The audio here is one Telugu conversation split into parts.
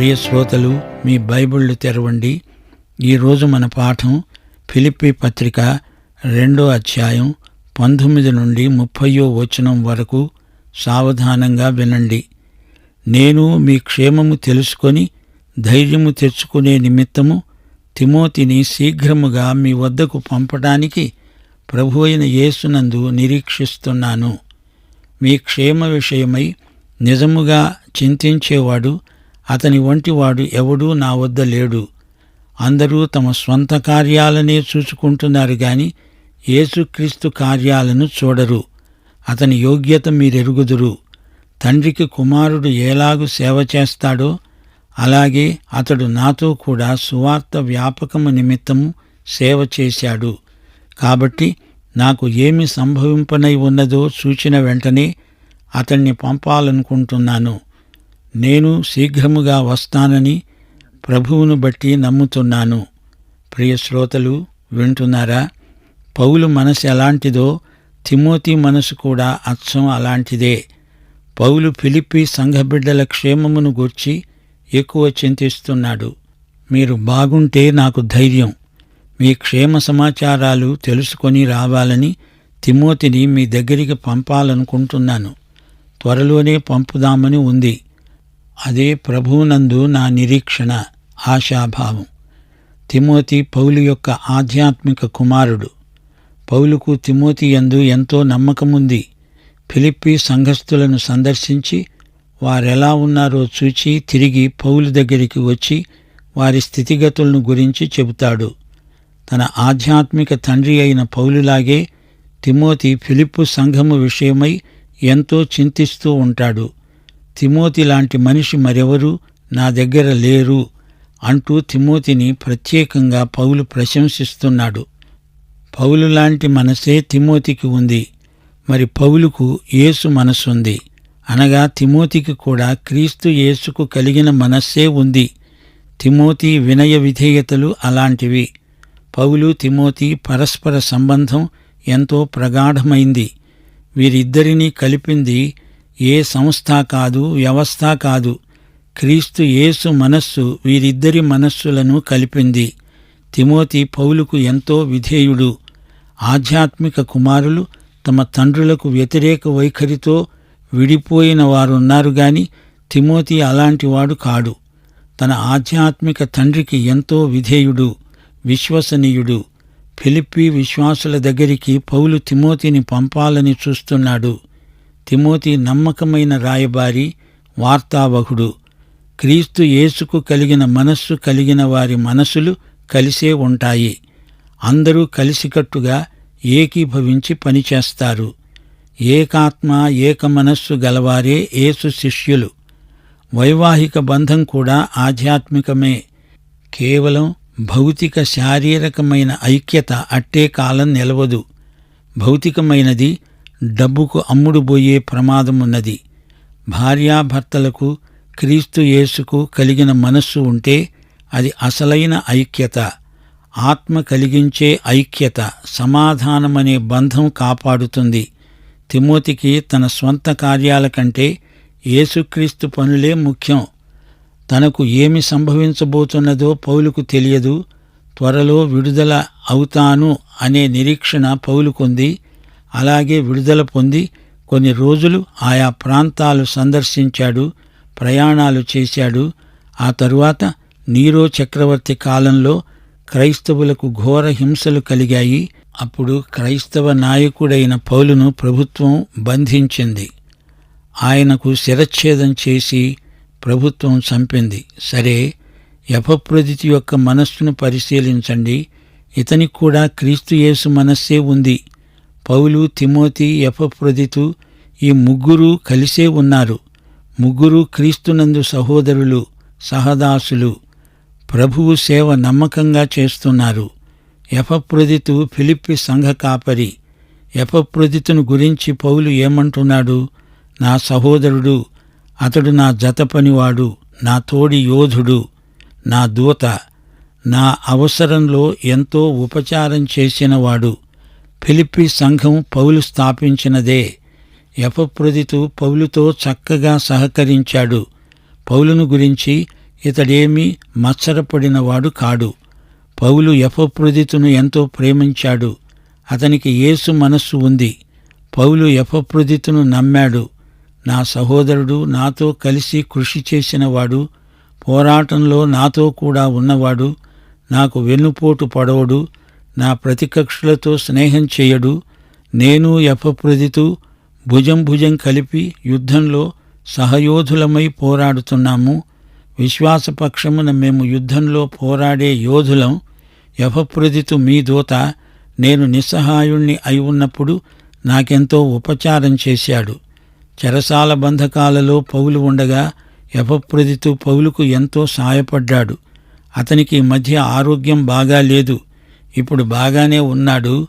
ప్రియ శ్రోతలు మీ బైబిళ్ళు తెరవండి. ఈరోజు మన పాఠం ఫిలిప్పి పత్రిక రెండో అధ్యాయం పంతొమ్మిది నుండి ముప్పయో వచనం వరకు సావధానంగా వినండి. నేను మీ క్షేమము తెలుసుకొని ధైర్యము తెచ్చుకునే నిమిత్తము తిమోతిని శీఘ్రముగా మీ వద్దకు పంపడానికి ప్రభు అయిన యేసునందు నిరీక్షిస్తున్నాను. మీ క్షేమ విషయమై నిజముగా చింతించేవాడు అతని వంటివాడు ఎవడూ నా వద్ద లేడు. అందరూ తమ స్వంత కార్యాలనే చూసుకుంటున్నారు గాని యేసుక్రీస్తు కార్యాలను చూడరు. అతని యోగ్యత మీరెరుగుదురు. తండ్రికి కుమారుడు ఎలాగు సేవ చేస్తాడో అలాగే అతడు నాతో కూడా సువార్త వ్యాపకము నిమిత్తము సేవ చేశాడు. కాబట్టి నాకు ఏమి సంభవింపనై ఉన్నదో సూచిన వెంటనే అతన్ని పంపాలనుకుంటున్నాను. నేను శీఘ్రముగా వస్తానని ప్రభువును బట్టి నమ్ముతున్నాను. ప్రియ శ్రోతలు వింటున్నారా? పౌలు మనసు ఎలాంటిదో తిమోతి మనసు కూడా అచ్చం అలాంటిదే. పౌలు ఫిలిప్పి సంఘబిడ్డల క్షేమమును గూర్చి ఎక్కువ చింతిస్తున్నాడు. మీరు బాగుంటే నాకు ధైర్యం. మీ క్షేమ సమాచారాలు తెలుసుకొని రావాలని తిమోతిని మీ దగ్గరికి పంపాలనుకుంటున్నాను. త్వరలోనే పంపుదామని ఉంది. అదే ప్రభువునందు నా నిరీక్షణ ఆశాభావం. తిమోతి పౌలు యొక్క ఆధ్యాత్మిక కుమారుడు. పౌలుకు తిమోతి యందు ఎంతో నమ్మకముంది. ఫిలిప్పి సంఘస్థులను సందర్శించి వారెలా ఉన్నారో చూచి తిరిగి పౌలు దగ్గరికి వచ్చి వారి స్థితిగతులను గురించి చెబుతాడు. తన ఆధ్యాత్మిక తండ్రి అయిన పౌలులాగే తిమోతి ఫిలిప్పు సంఘము విషయమై ఎంతో చింతిస్తూ ఉంటాడు. తిమోతి లాంటి మనిషి మరెవరూ నా దగ్గర లేరు అంటూ తిమోతిని ప్రత్యేకంగా పౌలు ప్రశంసిస్తున్నాడు. పౌలు లాంటి మనసే తిమోతికి ఉంది. మరి పౌలుకు యేసు మనస్సుంది అనగా తిమోతికి కూడా క్రీస్తు యేసుకు కలిగిన మనస్సే ఉంది. తిమోతి వినయ విధేయతలు అలాంటివి. పౌలు తిమోతి పరస్పర సంబంధం ఎంతో ప్రగాఢమైంది. వీరిద్దరినీ కలిపింది ఏ సంస్థ కాదు వ్యవస్థ కాదు. క్రీస్తు యేసు మనస్సు వీరిద్దరి మనస్సులను కలిపింది. తిమోతి పౌలుకు ఎంతో విధేయుడు. ఆధ్యాత్మిక కుమారులు తమ తండ్రులకు వ్యతిరేక వైఖరితో విడిపోయిన వారున్నారు గాని తిమోతి అలాంటివాడు కాడు. తన ఆధ్యాత్మిక తండ్రికి ఎంతో విధేయుడు విశ్వసనీయుడు. ఫిలిప్పీ విశ్వాసుల దగ్గరికి పౌలు తిమోతిని పంపాలని చూస్తున్నాడు. తిమోతి నమ్మకమైన రాయబారి వార్తావహుడు. క్రీస్తు యేసుకు కలిగిన మనస్సు కలిగిన వారి మనసులు కలిసే ఉంటాయి. అందరూ కలిసికట్టుగా ఏకీభవించి పనిచేస్తారు. ఏకాత్మ ఏక మనస్సు గలవారే యేసు శిష్యులు. వైవాహిక బంధం కూడా ఆధ్యాత్మికమే. కేవలం భౌతిక శారీరకమైన ఐక్యత అట్టే కాలం నిలవదు. భౌతికమైనది డబ్బుకు అమ్ముడుబోయే ప్రమాదమున్నది. భార్యాభర్తలకు క్రీస్తు యేసుకు కలిగిన మనస్సు ఉంటే అది అసలైన ఐక్యత. ఆత్మ కలిగించే ఐక్యత సమాధానమనే బంధం కాపాడుతుంది. తిమోతికి తన స్వంత కార్యాల కంటే యేసుక్రీస్తు పనులే ముఖ్యం. తనకు ఏమి సంభవించబోతున్నదో పౌలుకు తెలియదు. త్వరలో విడుదల అవుతాను అనే నిరీక్షణ పౌలుకుంది. అలాగే విడుదల పొంది కొన్ని రోజులు ఆయా ప్రాంతాలు సందర్శించాడు ప్రయాణాలు చేశాడు. ఆ తరువాత నీరో చక్రవర్తి కాలంలో క్రైస్తవులకు ఘోర హింసలు కలిగాయి. అప్పుడు క్రైస్తవ నాయకుడైన పౌలును ప్రభుత్వం బంధించింది. ఆయనకు శిరచ్ఛేదం చేసి ప్రభుత్వం చంపింది. సరే యపప్రదితి యొక్క మనస్సును పరిశీలించండి. ఇతనికి కూడా క్రీస్తుయేసు మనస్సే ఉంది. పౌలు తిమోతి ఎఫప్రదితు ఈ ముగ్గురు కలిసే ఉన్నారు. ముగ్గురు క్రీస్తునందు సహోదరులు సహదాసులు. ప్రభువు సేవ నమ్మకంగా చేస్తున్నారు. ఎఫప్రదితు ఫిలిప్పి సంఘ కాపరి. యపప్రదితును గురించి పౌలు ఏమంటున్నాడు? నా సహోదరుడు అతడు నా జత పనివాడు నా తోడి యోధుడు నా దూత నా అవసరంలో ఎంతో ఉపచారం చేసినవాడు. ఫిలిప్పి సంఘం పౌలు స్థాపించినదే. ఎపప్రొదితు పౌలుతో చక్కగా సహకరించాడు. పౌలును గురించి ఇతడేమీ మత్సరపడినవాడు కాడు. పౌలు ఎఫప్రొదితును ఎంతో ప్రేమించాడు. అతనికి యేసు మనస్సు ఉంది. పౌలు ఎఫప్రొదితును నమ్మాడు. నా సహోదరుడు నాతో కలిసి కృషి చేసినవాడు పోరాటంలో నాతో కూడా ఉన్నవాడు నాకు వెన్నుపోటు పడవడు నా ప్రతికక్షులతో స్నేహం చేయడు. నేను ఎఫప్రదితు భుజం భుజం కలిపి యుద్ధంలో సహయోధులమై పోరాడుతున్నాము. విశ్వాసపక్షమున మేము యుద్ధంలో పోరాడే యోధులం. యఫప్రదితు మీ దూత. నేను నిస్సహాయుణ్ణి అయి ఉన్నప్పుడు నాకెంతో ఉపచారం చేశాడు. చెరసాల బంధకాలలో పౌలు ఉండగా యఫప్రదితు పౌలుకు ఎంతో సాయపడ్డాడు. అతనికి ఈ మధ్య ఆరోగ్యం బాగా లేదు. ఇప్పుడు బాగానే ఉన్నాడు.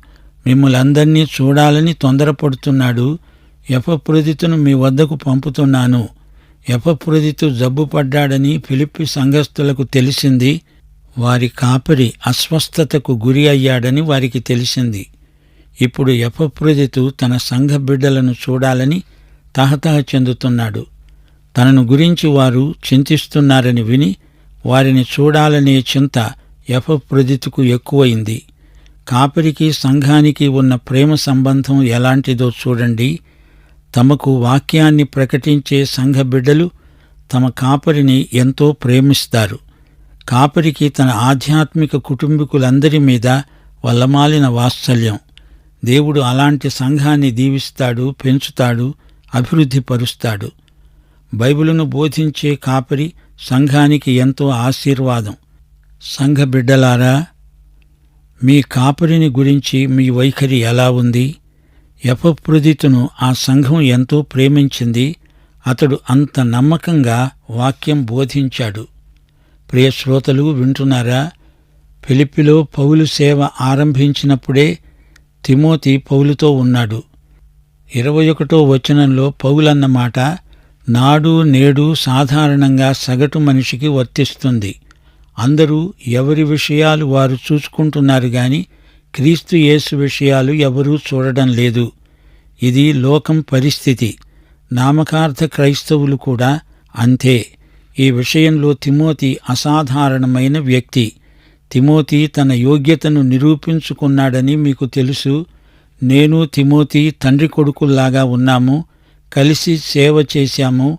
మిమ్మల్ందరినీ చూడాలని తొందరపడుతున్నాడు. యఫప్రదితును మీ వద్దకు పంపుతున్నాను. యఫప్రదితు జబ్బుపడ్డాడని ఫిలిప్పి సంఘస్థులకు తెలిసింది. వారి కాపరి అస్వస్థతకు గురి అయ్యాడని వారికి తెలిసింది. ఇప్పుడు యఫప్రదితు తన సంఘ బిడ్డలను చూడాలని తహతహ చెందుతున్నాడు. తనను గురించి వారు చింతిస్తున్నారని విని వారిని చూడాలనే చింత యఫప్రదితుకు ఎక్కువైంది. కాపరికి సంఘానికి ఉన్న ప్రేమ సంబంధం ఎలాంటిదో చూడండి. తమకు వాక్యాన్ని ప్రకటించే సంఘ బిడ్డలు తమ కాపరిని ఎంతో ప్రేమిస్తారు. కాపరికి తన ఆధ్యాత్మిక కుటుంబీకులందరి మీద వల్లమాలిన వాత్సల్యం. దేవుడు అలాంటి సంఘాన్ని దీవిస్తాడు పెంచుతాడు అభివృద్ధిపరుస్తాడు. బైబిలును బోధించే కాపరి సంఘానికి ఎంతో ఆశీర్వాదం. సంఘ బిడ్డలారా మీ కాపురిని గురించి మీ వైఖరి ఎలా ఉంది? యపప్రదితును ఆ సంఘం ఎంతో ప్రేమించింది. అతడు అంత నమ్మకంగా వాక్యం బోధించాడు. ప్రియశ్రోతలు వింటున్నారా? పిలిపిలో పౌలు సేవ ఆరంభించినప్పుడే తిమోతి పౌలుతో ఉన్నాడు. ఇరవై ఒకటో వచనంలో పౌలన్న మాట నాడు నేడు సాధారణంగా సగటు మనిషికి వర్తిస్తుంది. అందరూ ఎవరి విషయాలు వారు చూసుకుంటున్నారు గాని క్రీస్తు యేసు విషయాలు ఎవరూ చూడడం లేదు. ఇది లోకం పరిస్థితి. నామకార్థ క్రైస్తవులు కూడా అంతే. ఈ విషయంలో తిమోతి అసాధారణమైన వ్యక్తి. తిమోతి తన యోగ్యతను నిరూపించుకున్నాడని మీకు తెలుసు. నేను తిమోతి తండ్రి కొడుకుల్లాగా ఉన్నాము. కలిసి సేవ చేశాము.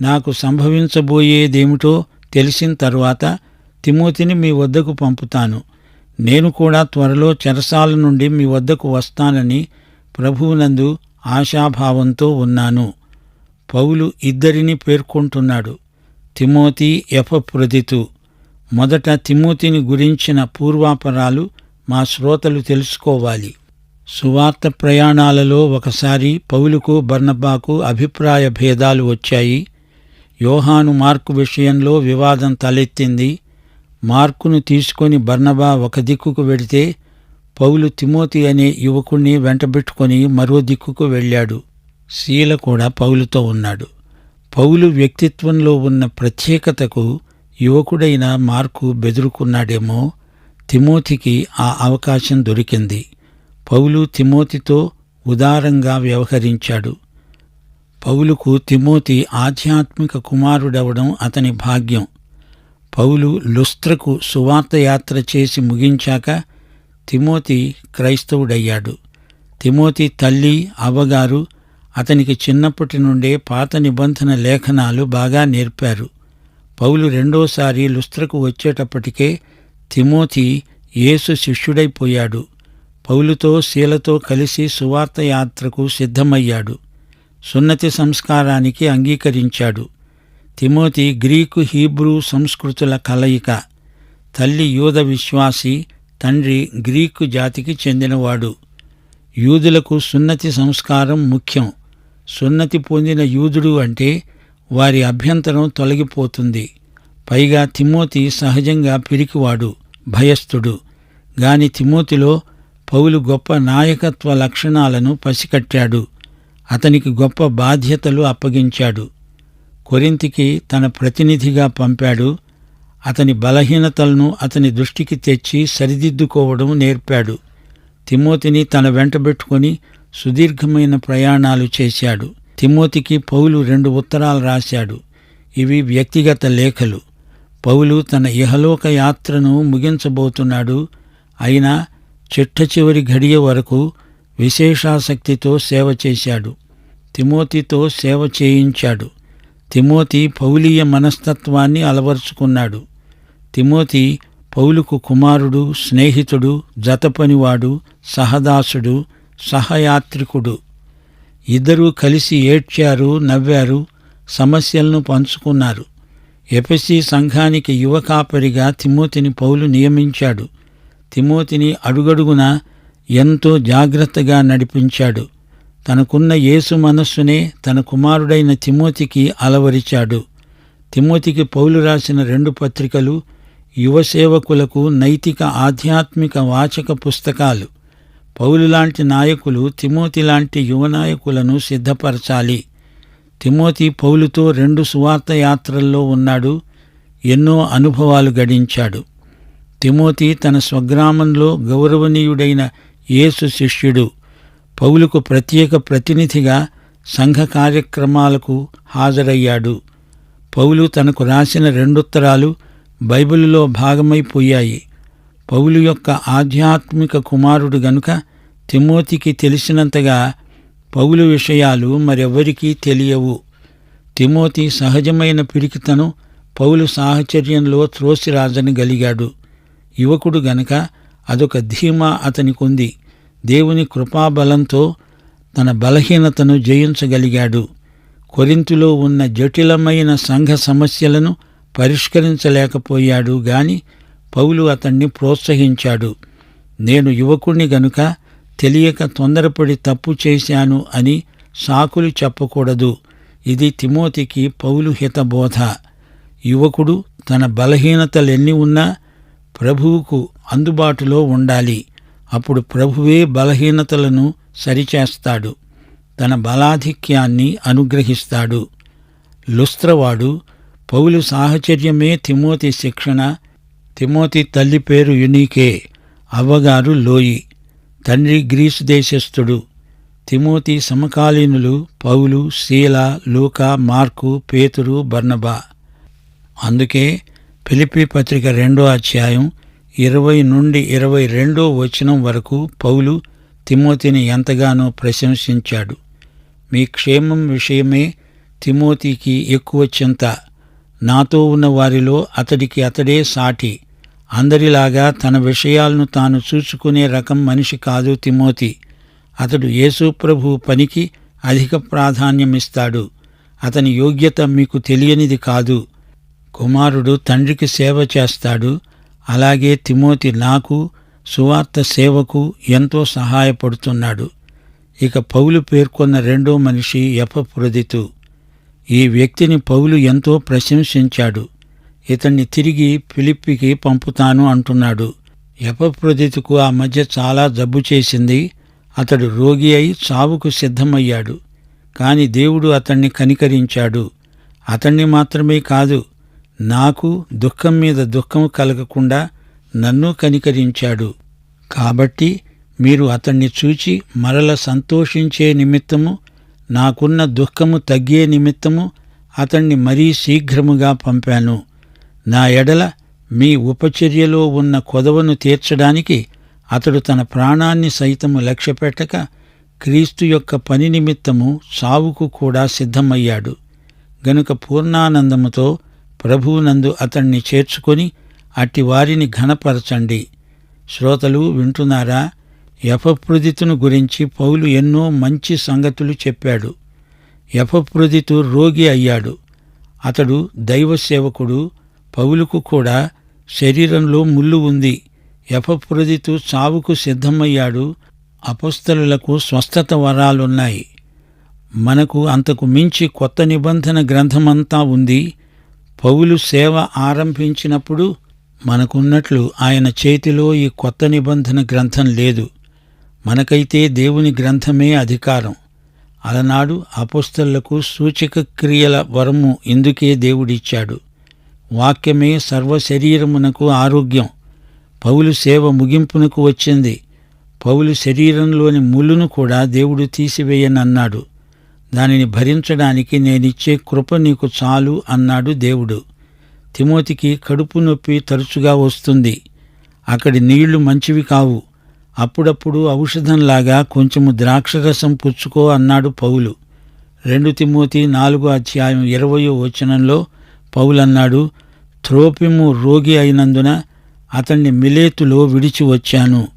నాకు సంభవించబోయేదేమిటో తెలిసిన తరువాత తిమోతిని మీ వద్దకు పంపుతాను. నేను కూడా త్వరలో చెరసాల నుండి మీ వద్దకు వస్తానని ప్రభువునందు ఆశాభావంతో ఉన్నాను. పౌలు ఇద్దరిని పేర్కొంటున్నాడు. తిమోతి ఎఫప్రదితు మొదట తిమోతిని గురించిన పూర్వాపరాలు మా శ్రోతలు తెలుసుకోవాలి. సువార్త ప్రయాణాలలో ఒకసారి పౌలుకు బర్నబాకు అభిప్రాయ భేదాలు వచ్చాయి. యోహాను మార్కు విషయంలో వివాదం తలెత్తింది. మార్కును తీసుకొని బర్నబా ఒక దిక్కుకు వెడితే పౌలు తిమోతి అనే యువకుణ్ణి వెంటబెట్టుకొని మరో దిక్కుకు వెళ్ళాడు. శీల కూడా పౌలుతో ఉన్నాడు. పౌలు వ్యక్తిత్వంలో ఉన్న ప్రత్యేకతకు యువకుడైన మార్కు బెదురుకున్నాడేమో తిమోతికి ఆ అవకాశం దొరికింది. పౌలు తిమోతితో ఉదారంగా వ్యవహరించాడు. పౌలుకు తిమోతి ఆధ్యాత్మిక కుమారుడవడం అతని భాగ్యం. పౌలు లుస్త్రకు సువార్త యాత్ర చేసి ముగించాక తిమోతి క్రైస్తవుడయ్యాడు. తిమోతి తల్లి అవ్వగారు అతనికి చిన్నప్పటి నుండే పాత నిబంధన లేఖనాలు బాగా నేర్పారు. పౌలు రెండోసారి లుస్త్రకు వచ్చేటప్పటికే తిమోతి యేసు శిష్యుడైపోయాడు. పౌలుతో శీలతో కలిసి సువార్త యాత్రకు సిద్ధమయ్యాడు. సున్నతి సంస్కారానికి అంగీకరించాడు. తిమోతి గ్రీకు హీబ్రూ సంస్కృతుల కలయిక. తల్లి యూద విశ్వాసి తండ్రి గ్రీకు జాతికి చెందినవాడు. యూదులకు సున్నతి సంస్కారం ముఖ్యం. సున్నతి పొందిన యూదుడు అంటే వారి అభ్యంతరం తొలగిపోతుంది. పైగా తిమోతి సహజంగా పిరికివాడు భయస్థుడు. గాని తిమోతిలో పౌలు గొప్ప నాయకత్వ లక్షణాలను పసికట్టాడు. అతనికి గొప్ప బాధ్యతలు అప్పగించాడు. కొరింతికి తన ప్రతినిధిగా పంపాడు. అతని బలహీనతలను అతని దృష్టికి తెచ్చి సరిదిద్దుకోవడం నేర్పాడు. తిమోతిని తన వెంటబెట్టుకొని సుదీర్ఘమైన ప్రయాణాలు చేశాడు. తిమోతికి పౌలు రెండు ఉత్తరాలు రాశాడు. ఇవి వ్యక్తిగత లేఖలు. పౌలు తన ఇహలోక యాత్రను ముగించబోతున్నాడు. అయినా చిట్ట చివరి ఘడియ వరకు విశేషాసక్తితో సేవ చేశాడు. తిమోతితో సేవ చేయించాడు. తిమోతి పౌలీయ మనస్తత్వాన్ని అలవరుచుకున్నాడు. తిమోతి పౌలుకు కుమారుడు స్నేహితుడు జతపనివాడు సహదాసుడు సహయాత్రికుడు. ఇద్దరూ కలిసి ఏడ్చారు నవ్వారు సమస్యలను పంచుకున్నారు. ఎఫెసి సంఘానికి యువ కాపరిగా తిమోతిని పౌలు నియమించాడు. తిమోతిని అడుగడుగున ఎంతో జాగ్రత్తగా నడిపించాడు. తనకున్న యేసు మనస్సునే తన కుమారుడైన తిమోతికి అలవరిచాడు. తిమోతికి పౌలు రాసిన రెండు పత్రికలు యువ సేవకులకు నైతిక ఆధ్యాత్మిక వాచక పుస్తకాలు. పౌలు లాంటి నాయకులు తిమోతి లాంటి యువ నాయకులను సిద్ధపరచాలి. తిమోతి పౌలుతో రెండు సువార్త యాత్రల్లో ఉన్నాడు. ఎన్నో అనుభవాలు గడించాడు. తిమోతి తన స్వగ్రామంలో గౌరవనీయుడైన యేసు శిష్యుడు. పౌలుకు ప్రత్యేక ప్రతినిధిగా సంఘ కార్యక్రమాలకు హాజరయ్యాడు. పౌలు తనకు రాసిన రెండుత్తరాలు బైబిలులో భాగమైపోయాయి. పౌలు యొక్క ఆధ్యాత్మిక కుమారుడు గనుక తిమోతికి తెలిసినంతగా పౌలు విషయాలు మరెవ్వరికీ తెలియవు. తిమోతి సహజమైన పిరికితను పౌలు సాహచర్యంలో త్రోసిరాజనగలిగాడు యువకుడు గనక అదొక ధీమా అతనికుంది. దేవుని కృపాబలంతో తన బలహీనతను జయించగలిగాడు. కొరింతులో ఉన్న జటిలమైన సంఘ సమస్యలను పరిష్కరించలేకపోయాడు గాని పౌలు అతన్ని ప్రోత్సహించాడు. నేను యువకుణ్ణి గనుక తెలియక తొందరపడి తప్పు చేశాను అని సాకులు చెప్పకూడదు. ఇది తిమోతికి పౌలు హితబోధ. యువకుడు తన బలహీనతలెన్ని ఉన్నా ప్రభువుకు అందుబాటులో ఉండాలి. అప్పుడు ప్రభువే బలహీనతలను సరిచేస్తాడు. తన బలాధిక్యాన్ని అనుగ్రహిస్తాడు. లుస్త్రవాడు పౌలు సాహచర్యమే తిమోతి శిక్షణ తిమోతి తల్లి పేరు యునీకే అవ్వగారు లోయి తండ్రి గ్రీసు దేశస్థుడు. తిమోతి సమకాలీనులు పౌలు శీల లూక మార్కు పేతురు బర్నబా. అందుకే ఫిలిపి పత్రిక రెండో అధ్యాయం ఇరవై నుండి ఇరవై రెండో వచనం వరకు పౌలు తిమోతిని ఎంతగానో ప్రశంసించాడు. మీ క్షేమం విషయమే తిమోతికి ఎక్కువ చింత. నాతో ఉన్న వారిలో అతడికి అతడే సాటి. అందరిలాగా తన విషయాలను తాను చూసుకునే రకం మనిషి కాదు తిమోతి. అతడు యేసుప్రభు పనికి అధిక ప్రాధాన్యమిస్తాడు. అతని యోగ్యత మీకు తెలియనిది కాదు. కుమారుడు తండ్రికి సేవ చేస్తాడు. అలాగే తిమోతి నాకు సువార్త సేవకు ఎంతో సహాయపడుతున్నాడు. ఇక పౌలు పేర్కొన్న రెండో మనిషి ఎపప్రదితు. ఈ వ్యక్తిని పౌలు ఎంతో ప్రశంసించాడు. ఇతన్ని తిరిగి ఫిలిప్పికి పంపుతాను అంటున్నాడు. ఎపప్రదితుకు ఆ మధ్య చాలా జబ్బు చేసింది. అతడు రోగి అయి చావుకు సిద్ధమయ్యాడు. కాని దేవుడు అతన్ని కనికరించాడు. అతన్ని మాత్రమే కాదు నాకు దుఃఖం మీద దుఃఖం కలగకుండా నన్ను కనికరించాడు. కాబట్టి మీరు అతన్ని చూచి మరల సంతోషించే నిమిత్తము నాకున్న దుఃఖము తగ్గే నిమిత్తము అతన్ని మరీ శీఘ్రముగా పంపాను. నా ఎడల మీ ఉపచర్యలో ఉన్న కొదవను తీర్చడానికి అతడు తన ప్రాణాన్ని సైతము లక్ష్యపెట్టక క్రీస్తు యొక్క పని నిమిత్తము సావుకు కూడా సిద్ధమయ్యాడు. గనుక పూర్ణానందముతో ప్రభువునందు అతణ్ణి చేర్చుకొని అట్టి వారిని ఘనపరచండి. శ్రోతలు వింటున్నారా? యపప్రుదితును గురించి పౌలు ఎన్నో మంచి సంగతులు చెప్పాడు. యపప్రుదితు రోగి అయ్యాడు. అతడు దైవ సేవకుడు పౌలుకు కూడా శరీరంలో ముళ్ళు ఉంది. యపప్రుదితు చావుకు సిద్ధమయ్యాడు. అపస్థలులకు స్వస్థత వరాలున్నాయి. మనకు అంతకు మించి కొత్త నిబంధన గ్రంథమంతా ఉంది. పౌలు సేవ ఆరంభించినప్పుడు మనకున్నట్లు ఆయన చేతిలో ఈ కొత్త నిబంధన గ్రంథం లేదు. మనకైతే దేవుని గ్రంథమే అధికారం. అలనాడు అపోస్తలకు సూచక క్రియల వరము ఇందుకే దేవుడిచ్చాడు. వాక్యమే సర్వశరీరమునకు ఆరోగ్యం. పౌలు సేవ ముగింపునకు వచ్చింది. పౌలు శరీరంలోని ముళ్ళును కూడా దేవుడు తీసివేయనన్నాడు. దానిని భరించడానికి నేనిచ్చే కృప నీకు చాలు అన్నాడు దేవుడు. తిమోతికి కడుపు నొప్పి తరచుగా వస్తుంది. అక్కడి నీళ్ళు మంచివి కావు. అప్పుడప్పుడు ఔషధంలాగా కొంచెము ద్రాక్షరసం పుచ్చుకో అన్నాడు పౌలు. రెండు తిమోతి నాలుగో అధ్యాయం ఇరవయో వచనంలో పౌలన్నాడు త్రోపిము రోగి అయినందున అతన్ని మిలేతులో విడిచి వచ్చాను.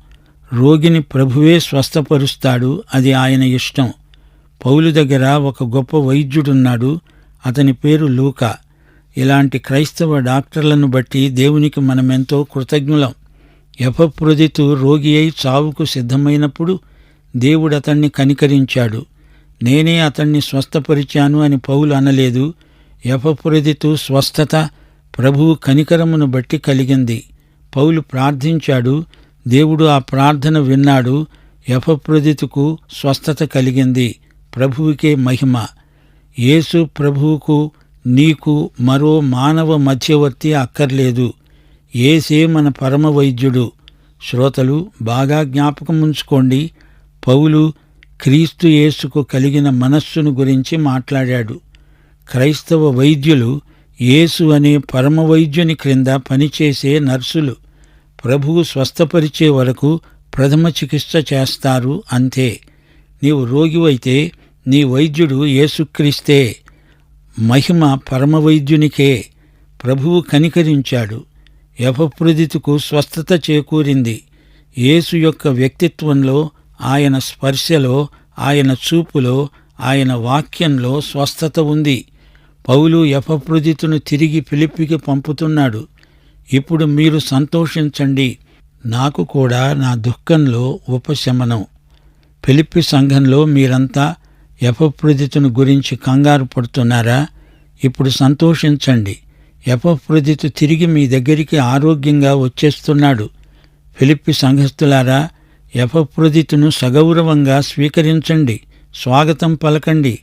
రోగిని ప్రభువే స్వస్థపరుస్తాడు అది ఆయన ఇష్టం. పౌలు దగ్గర ఒక గొప్ప వైద్యుడున్నాడు. అతని పేరు లూకా. ఇలాంటి క్రైస్తవ డాక్టర్లను బట్టి దేవునికి మనమెంతో కృతజ్ఞులం. ఎపప్రొదితు రోగి అయి చావుకు సిద్ధమైనప్పుడు దేవుడు అతన్ని కనికరించాడు. నేనే అతన్ని స్వస్థపరిచాను అని పౌలు అనలేదు. ఎపప్రొదితు స్వస్థత ప్రభువు కనికరమును బట్టి కలిగింది. పౌలు ప్రార్థించాడు. దేవుడు ఆ ప్రార్థన విన్నాడు. ఎపప్రొదితుకు స్వస్థత కలిగింది. ప్రభువుకే మహిమ. యేసు ప్రభువుకు నీకు మరో మానవ మధ్యవర్తి అక్కర్లేదు. ఏసే మన పరమ వైద్యుడు. శ్రోతలు బాగా జ్ఞాపకం ఉంచుకోండి. పౌలు క్రీస్తు యేసుకు కలిగిన మనస్సును గురించి మాట్లాడాడు. క్రైస్తవ వైద్యులు యేసు అనే పరమ వైద్యుని క్రింద పనిచేసే నర్సులు ప్రభువు స్వస్థపరిచే వరకు ప్రథమ చికిత్స చేస్తారు అంతే. నీవు రోగివైతే నీ వైద్యుడు యేసుక్రీస్తే మహిమ పరమవైద్యునికే ప్రభువు కనికరించాడు. యపప్రదితుకు స్వస్థత చేకూరింది. యేసు యొక్క వ్యక్తిత్వంలో ఆయన స్పర్శలో ఆయన చూపులో ఆయన వాక్యంలో స్వస్థత ఉంది. పౌలు యపప్రదితును తిరిగి పిలిపికి పంపుతున్నాడు. ఇప్పుడు మీరు సంతోషించండి. నాకు కూడా నా దుఃఖంలో ఉపశమనం. పిలిపి సంఘంలో మీరంతా యపప్రదితుని గురించి కంగారు పడుతున్నారా? ఇప్పుడు సంతోషించండి. యపప్రదితు తిరిగి మీ దగ్గరికి ఆరోగ్యంగా వచ్చేస్తున్నాడు. ఫిలిప్పి సంఘస్థులారా యపప్రదితును సగౌరవంగా స్వీకరించండి. స్వాగతం పలకండి.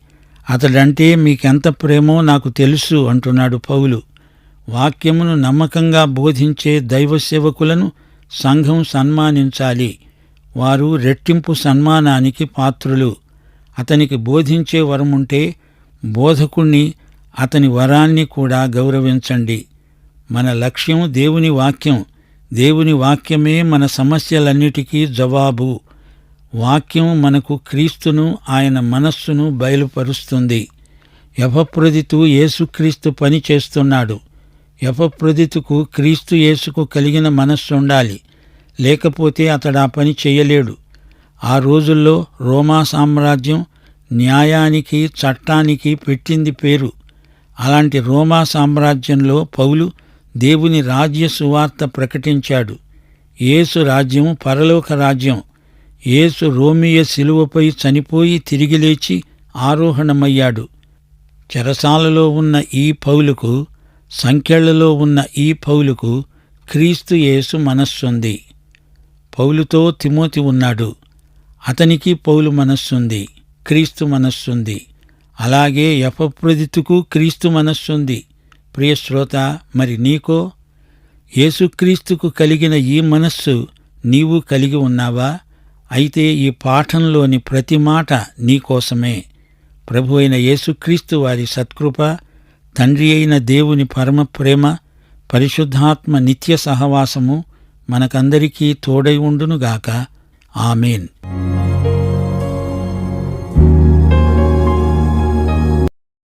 అతడంటే మీకెంత ప్రేమో నాకు తెలుసు అంటున్నాడు పౌలు. వాక్యమును నమ్మకంగా బోధించే దైవ సేవకులను సంఘం సన్మానించాలి. వారు రెట్టింపు సన్మానానికి పాత్రులు. అతనికి బోధించే వరముంటే బోధకుణ్ణి అతని వరాన్ని కూడా గౌరవించండి. మన లక్ష్యం దేవుని వాక్యం. దేవుని వాక్యమే మన సమస్యలన్నిటికీ జవాబు. వాక్యం మనకు క్రీస్తును ఆయన మనస్సును బయలుపరుస్తుంది. యపప్రదితు యేసుక్రీస్తు పని చేస్తున్నాడు. యపప్రదితుకు క్రీస్తు యేసుకు కలిగిన మనస్సు ఉండాలి లేకపోతే అతడు ఆ పని చేయలేడు. ఆ రోజుల్లో రోమా సామ్రాజ్యం న్యాయానికి చట్టానికి పెట్టింది పేరు. అలాంటి రోమా సామ్రాజ్యంలో పౌలు దేవుని రాజ్య సువార్త ప్రకటించాడు. యేసు రాజ్యం పరలోక రాజ్యం. యేసు రోమియ శిలువపై చనిపోయి తిరిగి లేచి ఆరోహణమయ్యాడు. చెరసాలలో ఉన్న ఈ పౌలుకు సంఖ్యలలో ఉన్న ఈ పౌలుకు క్రీస్తు యేసు మనస్సుంది. పౌలుతో తిమోతి ఉన్నాడు. అతనికి పౌలు మనస్సుంది. క్రీస్తు మనస్సుంది. అలాగే యపప్రదితుకు క్రీస్తు మనస్సుంది. ప్రియ శ్రోత మరి నీకో? యేసుక్రీస్తుకు కలిగిన ఈ మనస్సు నీవు కలిగి ఉన్నావా? అయితే ఈ పాఠంలోని ప్రతి మాట నీకోసమే ప్రభు అయిన యేసుక్రీస్తు వారి సత్కృప తండ్రి అయిన దేవుని పరమ ప్రేమ పరిశుద్ధాత్మ నిత్య సహవాసము మనకందరికీ తోడై ఉండునుగాక. ఆమెన్.